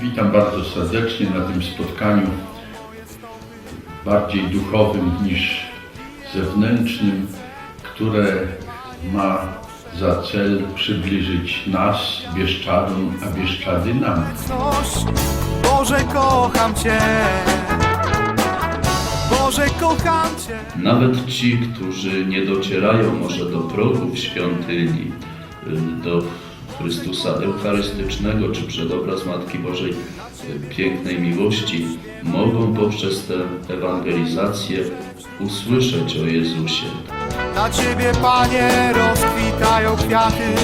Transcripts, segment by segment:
Witam bardzo serdecznie na tym spotkaniu bardziej duchowym niż zewnętrznym, które ma za cel przybliżyć nas, Bieszczadom, a Bieszczady nam. Coś, Boże kocham Cię Boże kocham Cię Nawet ci, którzy nie docierają może do progów świątyni, do Chrystusa Eucharystycznego czy przedobraz Matki Bożej y, pięknej miłości, mogą poprzez tę ewangelizację usłyszeć o Jezusie. Na Ciebie Panie rozkwitają kwiaty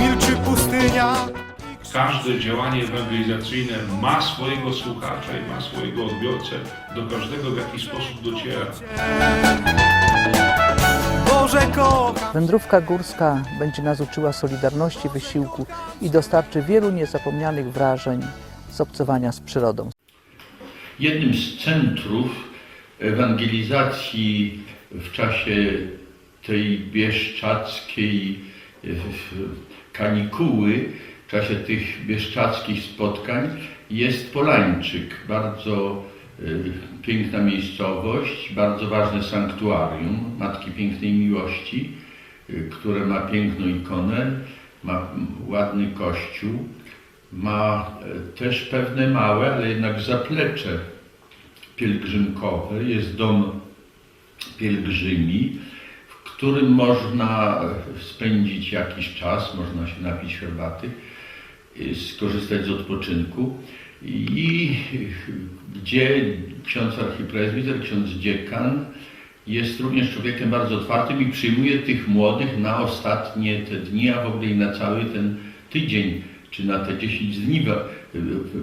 Milczy pustynia Każde działanie ewangelizacyjne ma swojego słuchacza i ma swojego odbiorcę, do każdego w jakiś sposób dociera. Boże kocham Wędrówka górska będzie nas uczyła solidarności, wysiłku i dostarczy wielu niezapomnianych wrażeń z obcowania z przyrodą. Jednym z centrów ewangelizacji w czasie tej bieszczackiej kanikuły, w czasie tych bieszczadzkich spotkań jest Polańczyk. Bardzo piękna miejscowość, bardzo ważne sanktuarium Matki Pięknej Miłości, e, które ma piękną ikonę, ma ładny kościół, ma e, też pewne małe, ale jednak zaplecze pielgrzymkowe. Jest dom pielgrzymi, w którym można spędzić jakiś czas, można się napić herbaty, y, skorzystać z odpoczynku i gdzie ksiądz archipresbiter, ksiądz dziekan jest również człowiekiem bardzo otwartym i przyjmuje tych młodych na ostatnie te dni, a w ogóle i na cały ten tydzień, czy na te 10 dni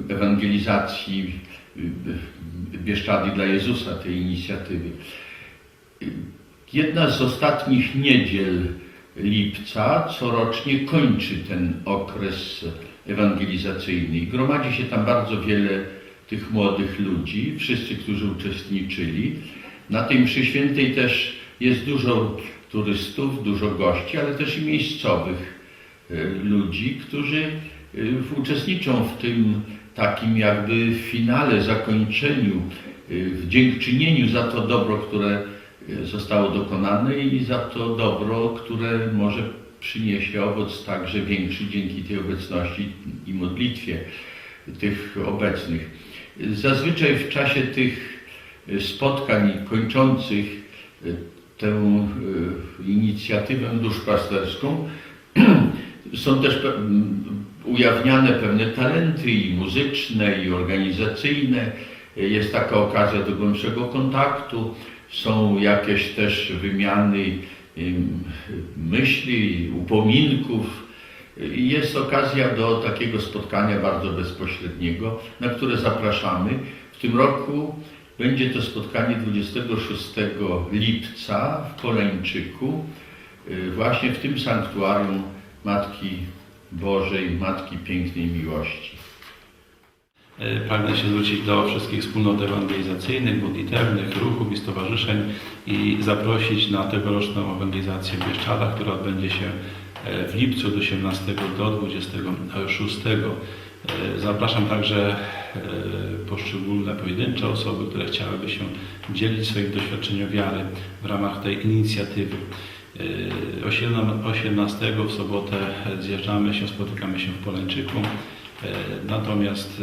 ewangelizacji Bieszczady dla Jezusa, tej inicjatywy. Jedna z ostatnich niedziel lipca corocznie kończy ten okres ewangelizacyjny i gromadzi się tam bardzo wiele tych młodych ludzi, wszyscy, którzy uczestniczyli. Na tej mszy świętej też jest dużo turystów, dużo gości, ale też i miejscowych e, ludzi, którzy e, uczestniczą w tym takim jakby finale, zakończeniu, e, w dziękczynieniu za to dobro, które zostało dokonane i za to dobro, które może przyniesie owoc także większy dzięki tej obecności i modlitwie tych obecnych. Zazwyczaj w czasie tych e, spotkań kończących e, tę e, inicjatywę duszpasterską są też ujawniane pewne talenty i muzyczne, i organizacyjne. Jest taka okazja do głębszego kontaktu. Są jakieś też wymiany ym, myśli, upominków. Jest okazja do takiego spotkania bardzo bezpośredniego, na które zapraszamy. W tym roku będzie to spotkanie 26 lipca w Poleńczyku, y, właśnie w tym sanktuarium Matki Bożej, Matki Pięknej Miłości. E, Pragnę się zwrócić do wszystkich wspólnot ewangelizacyjnych, modlitewnych, ruchów i stowarzyszeń i zaprosić na tegoroczną ewangelizację w Bieszczadach, która odbędzie się e, w lipcu od 18 do 26. E, Zapraszam także e, poszczególne pojedyncze osoby, które chciałyby się dzielić swoim doświadczeniem wiary w ramach tej inicjatywy. E, 18 w sobotę zjeżdżamy się, spotykamy się w Poleńczyku. Natomiast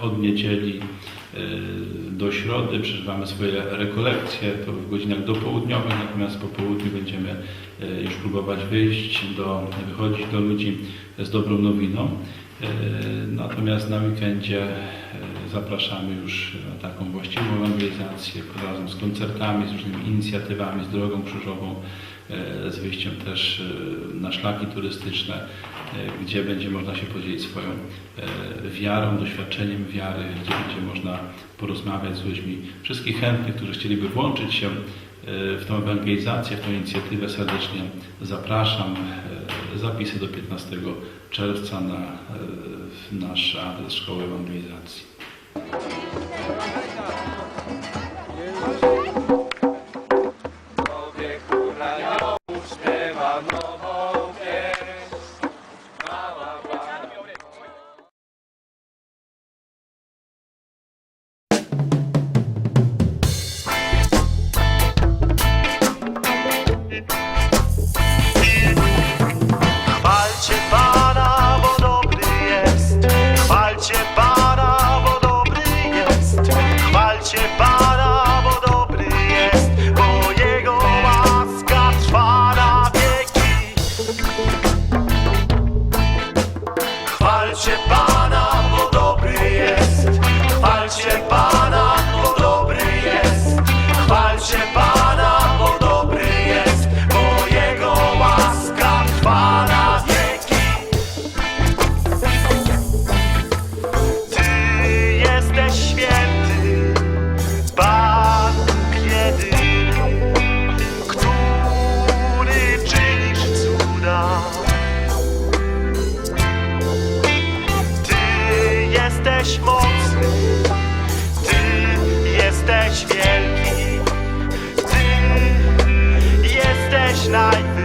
od niedzieli do środy przeżywamy swoje rekolekcje, to w godzinach dopołudniowych, natomiast po południu będziemy e, już próbować wyjść, do, wychodzić do ludzi z dobrą nowiną. E, Natomiast na weekendzie zapraszamy już na taką właściwą ewangelizację razem z koncertami, z różnymi inicjatywami, z drogą krzyżową. e, z wyjściem też e, na szlaki turystyczne, e, gdzie będzie można się podzielić swoją wiarą, doświadczeniem wiary, gdzie będzie można porozmawiać z ludźmi. Wszystkich chętnych, którzy chcieliby włączyć się w tą ewangelizację, w tą inicjatywę serdecznie zapraszam. Zapisy do 15 czerwca na nasz adres Szkoły Ewangelizacji. Thank you. Jesteś mocny, Ty jesteś wielki, Ty jesteś największy.